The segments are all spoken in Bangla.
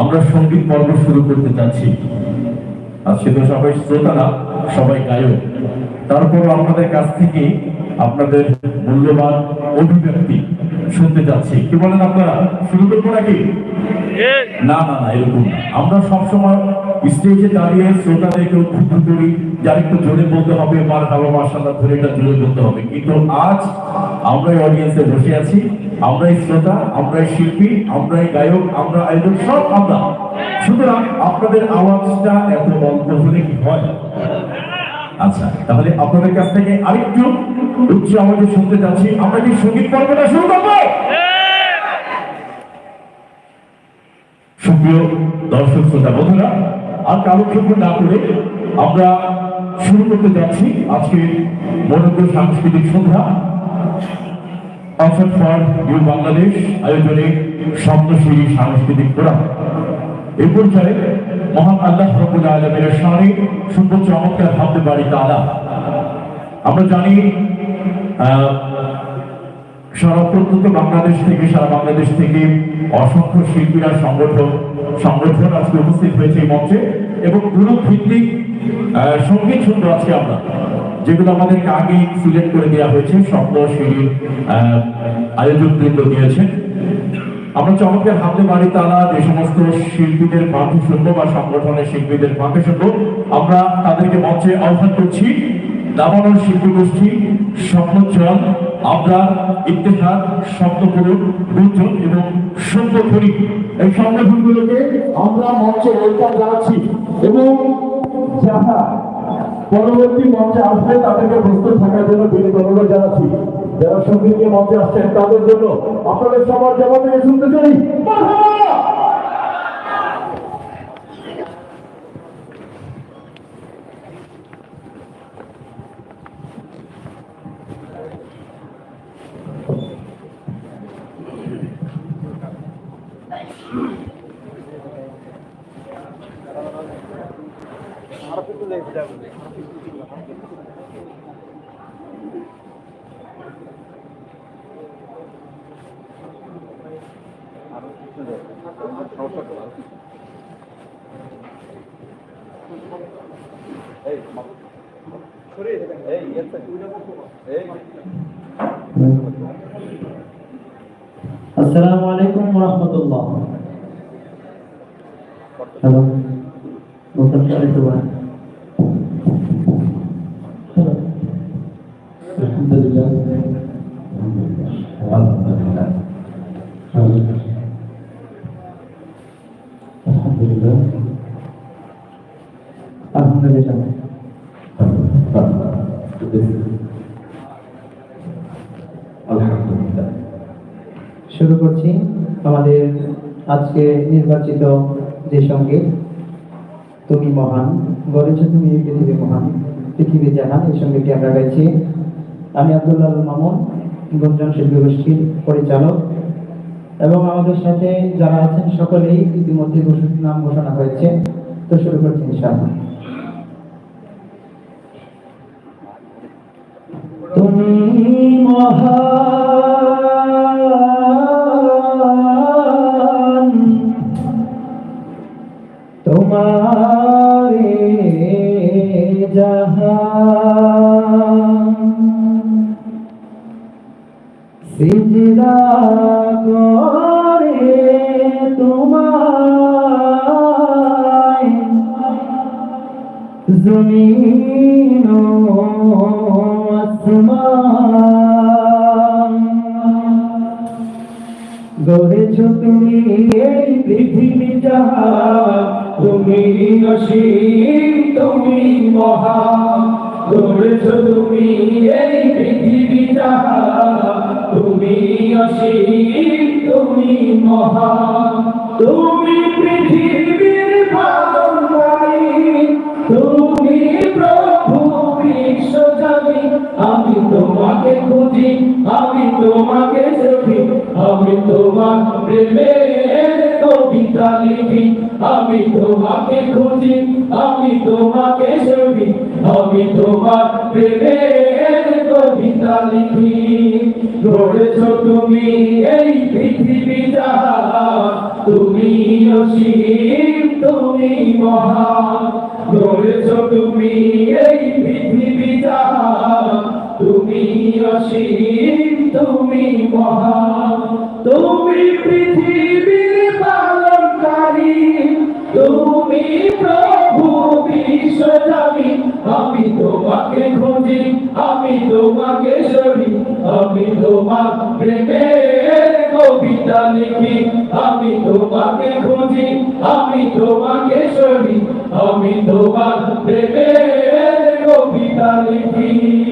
আমরা সংগীত পর্ব শুরু করতে যাচ্ছি আজকে তো সবাই শ্রোতারা, সবাই গায়ক। তারপর আপনাদের কাছ থেকে আপনাদের মূল্যবান অভিব্যক্তি শুনতে যাচ্ছি কি বলেন আপনারা? শুরু করব নাকি? না না না, এরকম আমরা সবসময় স্টেজে দাঁড়িয়ে শ্রোতাদেরকে উদ্বুদ্ধ করি, যার একটু জোরে বলতে হবে, মার ভালো মার্শাল্লাহ ধরে এটা জোরে বলতে হবে। কিন্তু আজ আমরা অডিয়েন্সে বসে আছি। আমরাই শ্রোতা আমরাই শিল্পী আমরাই গায়ক, আমরা আয়োজক সব আমরা। সুতরাং আপনাদের আওয়াজটা এত অল্প হলে কি হয়। আচ্ছা তাহলে আপনাদের কাছ থেকে আরেকটু উচ্চ আওয়াজে শুনতে চাচ্ছি। আমরা কি সংগীত পর্বটা শুরু করব? সুপ্রিয় দর্শক শ্রোতা, বন্ধুরা, আর কালক্ষেপ না করে আমরা শুরু করতে যাচ্ছি আজকে মনোজ্ঞ সাংস্কৃতিক সন্ধ্যা। কনসার্ট ফর নিউ বাংলাদেশ আয়োজনে সপ্তশিরী সাংস্কৃতিক ফোরাম এই পর্যায়ে মহান আল্লাহ রবুল আলমের সামনে সুন্দর চমৎকার ভাবতে পারি তালা। আমরা জানি সারা প্রত্যন্ত বাংলাদেশ থেকে, সারা বাংলাদেশ থেকে অসংখ্য শিল্পীরা সংগঠন সংগঠন আজকে উপস্থিত হয়েছে এই মঞ্চে এবং গ্রুপ ভিত্তিক সংগীত শুনব আজকে আমরা। যেগুলো আমাদেরকে আগে সিলেক্ট করে দেওয়া হয়েছে, স্বপ্ন সিঁড়ির আয়োজক বৃন্দ দিয়েছেন। আমরা চমৎকার হাতে বাড়ি তারা যে সমস্ত শিল্পীদের পাঠে শুনব বা সংগঠনের শিল্পীদের পাঠে শুনব। আমরা তাদেরকে মঞ্চে আহ্বান করছি দাবানল শিল্পী গোষ্ঠী স্বপ্নচল আমরা ইত্তেহাদ শব্দপুরুষ দুজন এবং সত্যধরি এই সংগঠনগুলোকে আমরা মঞ্চে ওয়েলকাম জানাচ্ছি এবং যারা পরবর্তী মঞ্চে আসবে তাদেরকে প্রস্তুত থাকার জন্য বিনীত অনুরোধ জানাচ্ছি। যারা সংগীত নিয়ে মঞ্চে আসছেন, তাদের জন্য আপনাদের সবার জবাব থেকে শুনতে চাই। السلام عليكم ورحمة الله. ورحمة الله. শুরু করছি আমাদের আজকে নির্বাচিত যে সঙ্গে তুমি মহান বলেছ তুমি পৃথিবী মহান, পৃথিবী জাহান, এই সঙ্গীতটি আমরা গাইছি আমি আব্দুল্লাহ মামুন গুঞ্জন শিল্পী গোষ্ঠীর পরিচালক। এবং আমাদের সাথে যারা আছেন সকলেই ইতিমধ্যে নাম ঘোষণা হয়েছে। তো শুরু করছি ইনশাআল্লাহ। তুমি মহান জমিন গড়েছ তুমি এই পৃথিবী যাহা, তুমি অসীম তুমি মহা। গড়েছ তুমি এই পৃথিবী যাহা, তুমি অসীম তুমি মহা। তুমি পৃথিবীর আমি তোমাকে খুঁজি, আমি তোমাকে সখি আমি তোমার প্রেমের কবিতা লিখি। আমি তোমাকে খুঁজি, আমি তোমাকে সখি আমি তোমার প্রেমের কবিতা লিখি তুমি এই পৃথিবী তুমি অসীম, তুমি মহান। গড়েছ তুমি এই পৃথিবী তুমি অসীম, তুমি মহান। তুমি পৃথিবীর পালনকারী। তুমি প্রভু বিশ্বজামি আমি তোমাকে খুঁজি আমি তোমাকে সরি, আমি তোমার প্রেমের কবিতা লিখি। আমি তোমাকে খুঁজি, আমি তোমাকে সরি, আমি তোমার প্রেমের কবিতা লিখি।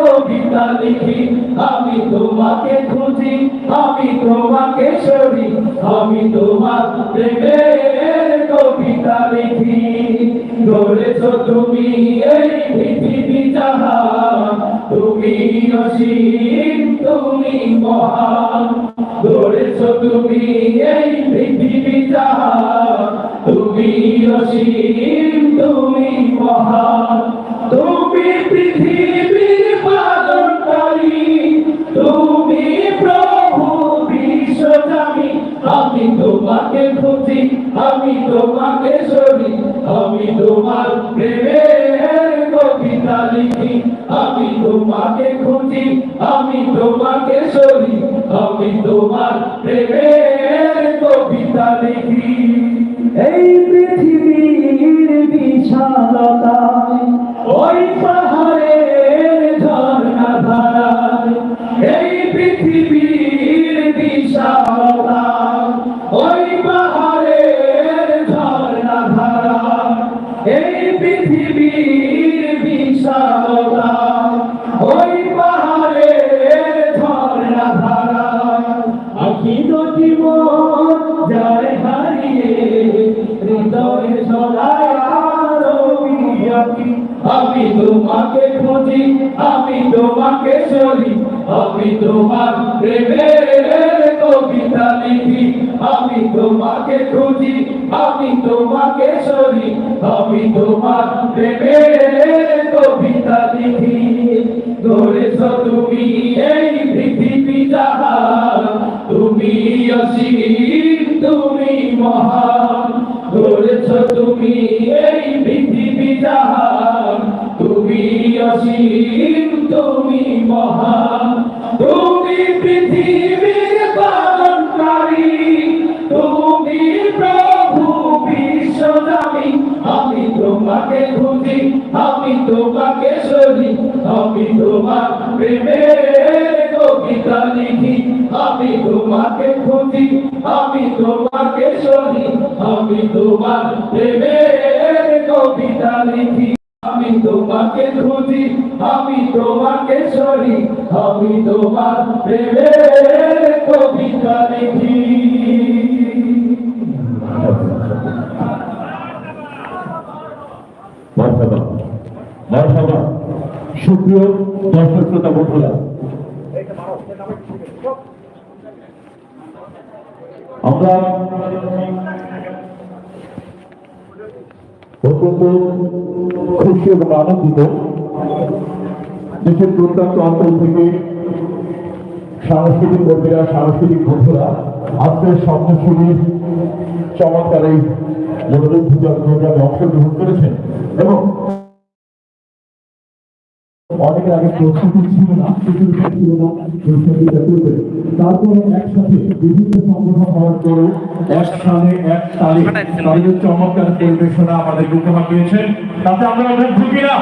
কবিতা লিখি, আমি তোমাকে খুঁজি, আমি তোমাকে সরি, আমি তোমার প্রেমের কবিতা লিখি। গড়েছ তুমি এই পৃথিবী জাহান, তুমি অসীম, তুমি মহান। গড়েছ তুমি এই পৃথিবী জাহান, তুমি অসীম, তুমি মহান। তুমি পৃথিবীর আমি তোমাকে খুঁজি, আমি তোমাকে সরি, আমি তোমার প্রেমের কবিতা লিখি। আমি তোমাকে খুঁজি, আমি তোমাকে সরি, আমি তোমার প্রেমের কবিতা লিখি। এই পৃথিবীর বিশালতায় তোমাকে খুঁজি, আমি তোমাকে সরি। আমি তোমার প্রেমের কবিতা লিখি। আমি তোমাকে খুঁজি, আমি তোমাকে সরি। আমি তোমার প্রেমের কবিতা লিখি। গড়েছ তুমি এই পৃথিবী জাহান তুমি অসীম, তুমি মহান। গড়েছ তুমি এই অসীম তুমি মহান তুমি পৃথিবীর পালনকারী, তুমি প্রভু বিশ্বজামি আমি তোমাকে খুঁজি, আমি তোমাকে সরি, আমি তোমার প্রেমের কবিতা লিখি। আমি তোমাকে খুঁজি, আমি তোমাকে সরি, আমি তোমার প্রেমের কবিতা লিখি। আমি তোমাকে খুঁজি, আমি তোমাকে সরি, আমি তোমার প্রেমের কবিতা লিখি। সুপ্রিয় দর্শক শ্রোতা বন্ধুরা, আমরা অত্যন্ত খুশি এবং আনন্দিত দেশের প্রত্যন্ত অঞ্চল থেকে সাংস্কৃতিক কর্মীরা, সাংস্কৃতিক বন্ধুরা আজকের স্বপ্নশিবির চমৎকার এই মনোরঞ্জন প্রোগ্রামে অংশগ্রহণ করেছেন এবং অনেকের আগে প্রস্তুতি ছিল না ছিল না তারপরে একসাথে বিভিন্ন সংগ্রহ হওয়ার পরে এক সালে এক তারিখ তাদের চমৎকার পরিবেশনা আমাদের উপহার দিয়েছে তাতে আমরা অনেক ঢুকি না।